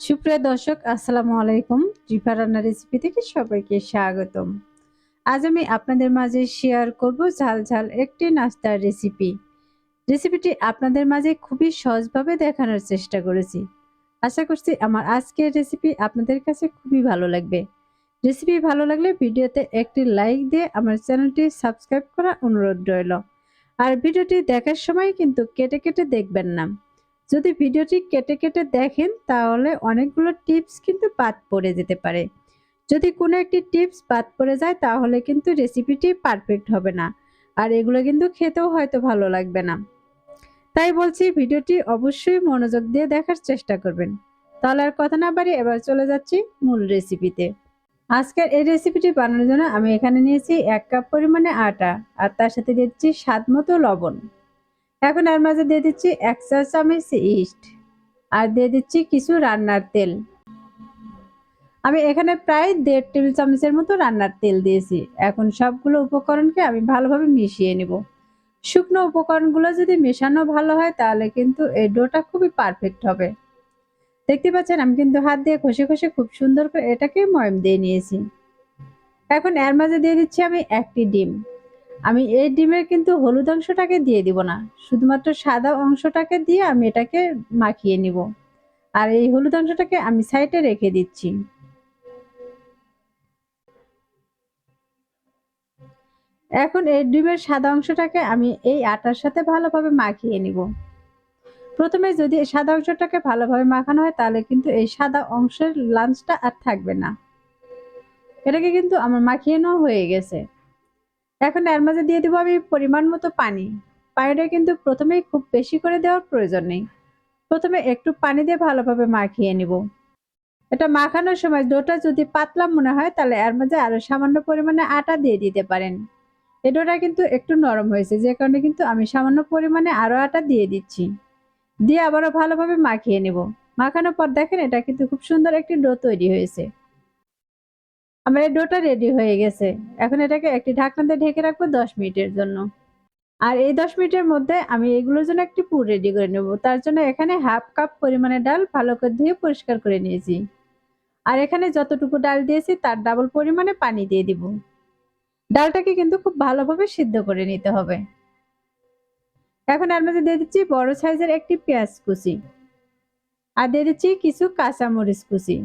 সুপ্রিয় দর্শক, আসসালামু আলাইকুম। রিফা রান্না রেসিপি থেকে সবাইকে স্বাগতম। আজ আমি আপনাদের মাঝে শেয়ার করব ঝাল ঝাল একটি নাস্তার রেসিপি রেসিপিটি আপনাদের মাঝে খুবই সহজভাবে দেখানোর চেষ্টা করেছি। আশা করছি আমার আজকের রেসিপি আপনাদের কাছে খুবই ভালো লাগবে। রেসিপি ভালো লাগলে ভিডিওতে একটি লাইক দিয়ে আমার চ্যানেলটি সাবস্ক্রাইব করা অনুরোধ রইল। আর ভিডিওটি দেখার সময় কিন্তু কেটে কেটে দেখবেন না। যদি ভিডিওটি কেটে কেটে দেখেন, তাহলে অনেকগুলো টিপস কিন্তু বাদ পড়ে যেতে পারে। যদি কোনো একটি টিপস বাদ পড়ে যায়, তাহলে কিন্তু রেসিপিটি পারফেক্ট হবে না। আর এগুলো কিন্তু খেতেও হয়তো ভালো লাগবে না। তাই বলছি, ভিডিওটি অবশ্যই মনোযোগ দিয়ে দেখার চেষ্টা করবেন। তাহলে আর কথা না বাড়ি এবার চলে যাচ্ছি মূল রেসিপিতে। আজকের এই রেসিপিটি বানানোর জন্য আমি এখানে নিয়েছি এক কাপ পরিমাণে আটা, আর তার সাথে দিচ্ছি স্বাদ মতো লবণ। এখন এর মাঝে দিয়ে দিচ্ছি এক চা চামচ ইস্ট আর দিয়ে দিচ্ছি কিছু রান্নার তেল। আমি এখানে প্রায় দেড় টেবিল চামচের মতো রান্নার তেল দিয়েছি। এখন সবগুলো উপকরণকে আমি ভালোভাবে মিশিয়ে নিব। শুকনো উপকরণগুলো যদি মেশানো ভালো হয়, তাহলে কিন্তু এই ডোটা খুবই পারফেক্ট হবে। দেখতে পাচ্ছেন, আমি কিন্তু হাত দিয়ে ঘষে ঘষে খুব সুন্দর করে এটাকে ময়ম দিয়ে নিয়েছি। এখন এর মাঝে দিয়ে দিচ্ছি আমি একটি ডিম। আমি এই ডিমের কিন্তু হলুদ অংশটাকে দিয়ে দিব না। শুধুমাত্র সাদা অংশটাকে দিয়ে আমি এটাকে মাখিয়ে নিব। আর এই হলুদ অংশটাকে আমি সাইডে রেখে দিচ্ছি। এখন এই ডিমের সাদা অংশটাকে আমি এই আটার সাথে ভালোভাবে মাখিয়ে নিব। প্রথমে যদি সাদা অংশটাকে ভালোভাবে মাখানো হয়, তাহলে কিন্তু এই সাদা অংশের লাঞ্চটা আর থাকবে না। এটাকে কিন্তু আমার মাখিয়ে নেওয়া হয়ে গেছে। এখন এর মাঝে দিয়ে দিব আমি পরিমাণ মতো পানি। পানিটা কিন্তু প্রথমেই খুব বেশি করে দেওয়ার প্রয়োজন নেই। প্রথমে একটু পানি দিয়ে ভালোভাবে মাখিয়ে নিব। এটা মাখানোর সময় ডোটা যদি পাতলা মনে হয়, তাহলে এর মাঝে আরও সামান্য পরিমাণে আটা দিয়ে দিতে পারেন। এই ডোটা কিন্তু একটু নরম হয়েছে, যে কারণে কিন্তু আমি সামান্য পরিমাণে আরও আটা দিয়ে দিচ্ছি। দিয়ে আবারও ভালোভাবে মাখিয়ে নেব। মাখানোর পর দেখেন এটা কিন্তু খুব সুন্দর একটি ডো তৈরি হয়েছে। আমার এই ডোটা রেডি হয়ে গেছে। এখন এটাকে একটি ঢাকনাতে ঢেকে রাখব দশ মিনিটের জন্য। আর এই দশ মিনিটের মধ্যে আমি এগুলোর জন্য একটি পুর রেডি করে নেব। তার জন্য এখানে হাফ কাপ পরিমাণে ডাল ভালো করে ধুয়ে পরিষ্কার করে নিয়েছি। আর এখানে যতটুকু ডাল দিয়েছি তার ডাবল পরিমাণে পানি দিয়ে দিব। ডালটাকে কিন্তু খুব ভালোভাবে সিদ্ধ করে নিতে হবে। এখন এর মধ্যে দিয়ে দিচ্ছি বড় সাইজের একটি পেঁয়াজ কুচি। আর দিয়ে দিচ্ছি কিছু কাঁচামরিচ কুচি।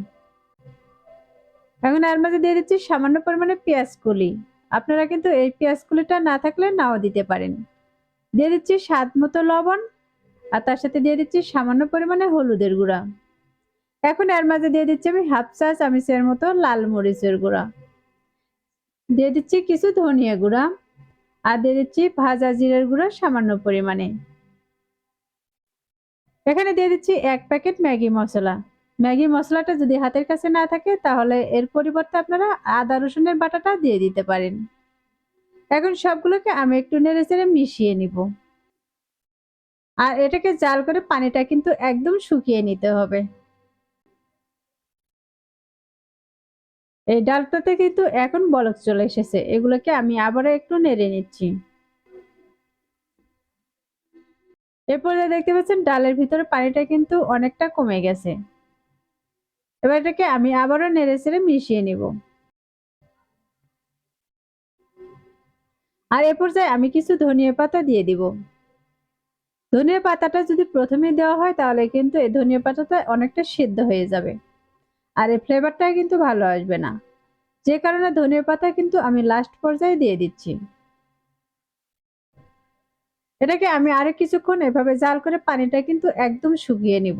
এখন এর মাঝে দিয়ে দিচ্ছি সামান্য পরিমাণে পেঁয়াজ কুলি। আপনারা কিন্তু এই পেঁয়াজ কুলিটা না থাকলে নাও দিতে পারেন। দিয়ে দিচ্ছি স্বাদ মতো লবণ আর তার সাথে দিয়ে দিচ্ছি সামান্য পরিমাণে হলুদের গুঁড়া। এখন এর মাঝে দিয়ে দিচ্ছি আমি হাফ চা চামিচের মতো লাল মরিচের গুঁড়া। দিয়ে দিচ্ছি কিছু ধনিয়া গুঁড়া আর দিয়ে দিচ্ছি ভাজা জিরের গুঁড়া সামান্য পরিমাণে। এখানে দিয়ে দিচ্ছি এক প্যাকেট ম্যাগি মশলা। ম্যাগি মশলাটা যদি হাতের কাছে না থাকে, তাহলে এর পরিবর্তে আপনারা আদা, রসুনের বাটাটা দিয়ে দিতে পারেন। এখন সবগুলোকে আমি একটু নেড়ে চেড়ে মিশিয়ে নিব। আর এটাকে জাল করে পানিটা কিন্তু একদম শুকিয়ে নিতে হবে। এই ডালটাতে কিন্তু এখন বলক চলে এসেছে। এগুলোকে আমি আবারও একটু নেড়ে নিচ্ছি। এরপরে দেখতে পাচ্ছেন, ডালের ভিতরে পানিটা কিন্তু অনেকটা কমে গেছে। এবার এটাকে আমি আবারও নেড়ে চেড়ে মিশিয়ে নিব। আর এ পর্যায়ে আমি কিছু ধনিয়া পাতা দিয়ে দিব। ধনিয়া পাতাটা যদি প্রথমে দেওয়া হয়, তাহলে কিন্তু এই ধনিয়া পাতাটা অনেকটা সিদ্ধ হয়ে যাবে। আর এই ফ্লেভারটা কিন্তু ভালো আসবে না। যে কারণে ধনিয়া পাতা কিন্তু আমি লাস্ট পর্যায়ে দিয়ে দিচ্ছি। এটাকে আমি আরও কিছুক্ষণ এভাবে জাল করে পানিটা কিন্তু একদম শুকিয়ে নিব।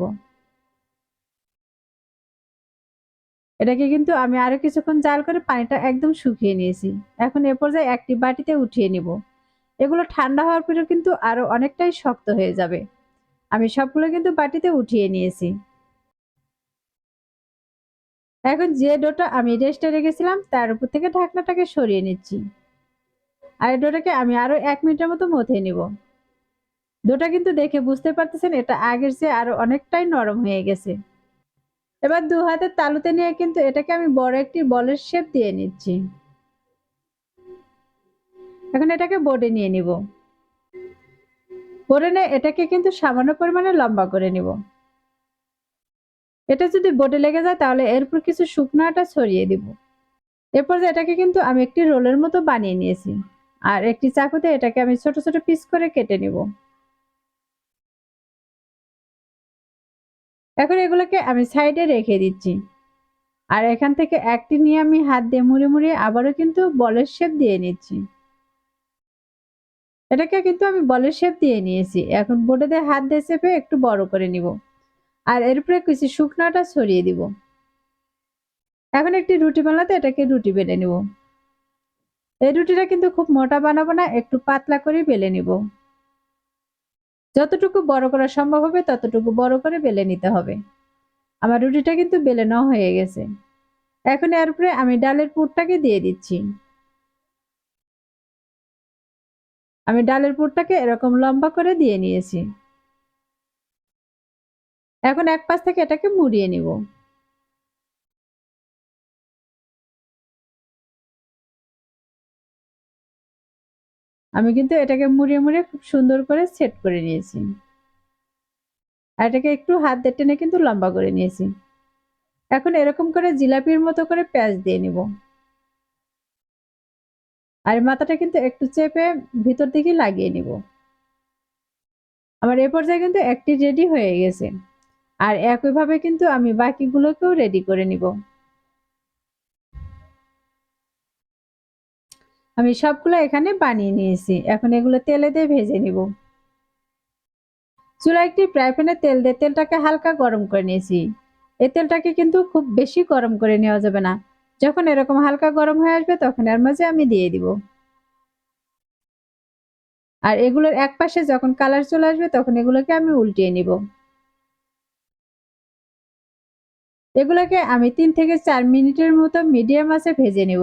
এটাকে কিন্তু আমি আরও কিছুক্ষণ জাল করে পানিটা একদম শুকিয়ে নিয়েছি। এখন এ পর্যায়ে একটি বাটিতে উঠিয়ে নিব। এগুলো ঠান্ডা হওয়ার পরে কিন্তু আরও অনেকটাই শক্ত হয়ে যাবে। আমি সবগুলো কিন্তু বাটিতে উঠিয়ে নিয়েছি। এখন যে ডোটা আমি রেস্টে রেখেছিলাম, তার উপর থেকে ঢাকনাটাকে সরিয়ে নিচ্ছি। আর এই ডোটাকে আমি আরও এক মিনিটের মতো মথে নিব। ডোটা কিন্তু দেখে বুঝতে পারতেছেন, এটা আগের চেয়ে আরও অনেকটাই নরম হয়ে গেছে। এবার দু হাতের তালুতে নিয়ে কিন্তু এটাকে আমি বড় একটি বলের শেপ দিয়ে নিচ্ছি। এখন এটাকে বোর্ডে নিয়ে নিব। বোর্ডে নিয়ে এটাকে কিন্তু সামান্য পরিমাণে লম্বা করে নিব। এটা যদি বোর্ডে লেগে যায় তাহলে এরপর কিছু শুকনো আটা ছড়িয়ে দিব। এরপর এটাকে কিন্তু আমি একটি রোলের মতো বানিয়ে নিয়েছি। আর একটি চাকুতে এটাকে আমি ছোট ছোট পিস করে কেটে নিব। এখন এগুলোকে আমি সাইডে রেখে দিচ্ছি। আর এখান থেকে একটি নিয়ে আমি হাত দিয়ে মুড়ে মুড়িয়ে আবারও কিন্তু বলের শেপ দিয়ে নিচ্ছি। এটাকে কিন্তু আমি বলের শেপ দিয়ে নিয়েছি। এখন বোর্ডে দিয়ে হাত দিয়ে চেপে একটু বড় করে নিব। আর এর উপরে কিছু শুকনাটা ছড়িয়ে দিব। এখন একটি রুটি বানাতে এটাকে রুটি বেলে নিব। এই রুটিটা কিন্তু খুব মোটা বানাবো না, একটু পাতলা করে বেলে নিব। যতটুকু বড় করা সম্ভব হবে, ততটুকু বড় করে বেলে নিতে হবে। আমার রুটিটা কিন্তু বেলে ন হয়ে গেছে। এখন এর উপরে আমি ডালের পুরটাকে দিয়ে দিচ্ছি। আমি ডালের পুরটাকে এরকম লম্বা করে দিয়ে নিয়েছি। এখন এক পাশ থেকে এটাকে মুড়িয়ে নিব। আমি কিন্তু এটাকে মুড়ে মুড়ে খুব সুন্দর করে সেট করে নিয়েছি। আর এটাকে একটু হাত দিয়ে টেনে কিন্তু লম্বা করে নিয়েছি। এখন এরকম করে জিলাপির মতো করে পেঁয়াজ দিয়ে নিব। আর মাথাটা কিন্তু একটু চেপে ভিতর দিকে লাগিয়ে নিব। আমার এ পর্যায়ে কিন্তু একটি রেডি হয়ে গেছে। আর একইভাবে কিন্তু আমি বাকিগুলোকেও রেডি করে নিব। আমি সবগুলো এখানে বানিয়ে নিয়েছি। এখন এগুলো তেলে দিয়ে ভেজে নিব। চুলা একটি ফ্রাই প্যানে তেল দিয়ে তেলটাকে হালকা গরম করে নিয়েছি। এই তেলটাকে কিন্তু খুব বেশি গরম করে নেওয়া যাবে না। যখন এরকম হালকা গরম হয়ে আসবে, তখন এর মাঝে আমি দিয়ে দিব। আর এগুলোর এক পাশে যখন কালার চলে আসবে, তখন এগুলোকে আমি উল্টিয়ে নিব। এগুলোকে আমি তিন থেকে চার মিনিটের মতো মিডিয়াম আছে ভেজে নিব।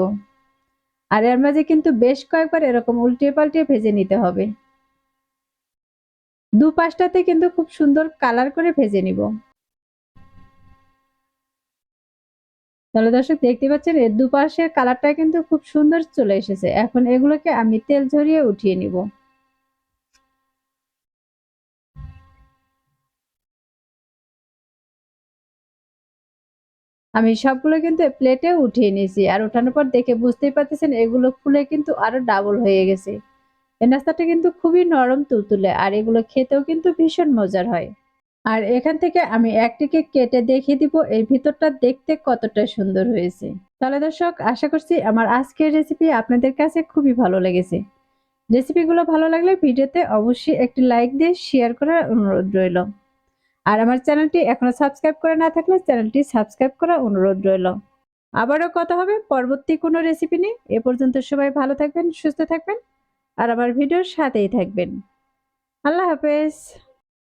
আর এর মাঝে কিন্তু বেশ কয়েকবার এরকম উল্টে পাল্টে ভেজে নিতে হবে। দু পাশটাতে কিন্তু খুব সুন্দর কালার করে ভেজে নিব। তাহলে দর্শক, দেখতে পাচ্ছেন, এর দুপাশের কালারটা কিন্তু খুব সুন্দর চলে এসেছে। এখন এগুলোকে আমি তেল ঝরিয়ে উঠিয়ে নিব। আমি সবগুলো কিন্তু প্লেটে উঠিয়ে নিয়েছি। আর ওঠানোর পর দেখে বুঝতেই পারতেছেন, এগুলো ফুলে কিন্তু আরও ডাবল হয়ে গেছে। এই নাস্তাটা কিন্তু খুবই নরম তুলতুলে, আর এগুলো খেতেও কিন্তু ভীষণ মজার হয়। আর এখান থেকে আমি একটিকে কেটে দেখিয়ে দিব, এর ভিতরটা দেখতে কতটা সুন্দর হয়েছে। তাহলে দর্শক, আশা করছি আমার আজকের রেসিপি আপনাদের কাছে খুবই ভালো লেগেছে। রেসিপিগুলো ভালো লাগলে ভিডিওতে অবশ্যই একটি লাইক দিয়ে শেয়ার করার অনুরোধ রইল। আর আমার চ্যানেলটি এখনও সাবস্ক্রাইব করে না থাকলে চ্যানেলটি সাবস্ক্রাইব করা অনুরোধ রইল। আবারও কথা হবে পরবর্তী কোনো রেসিপি নিয়ে। এ পর্যন্ত সবাই ভালো থাকবেন, সুস্থ থাকবেন, আর আমার ভিডিওর সাথেই থাকবেন। আল্লাহ হাফেজ।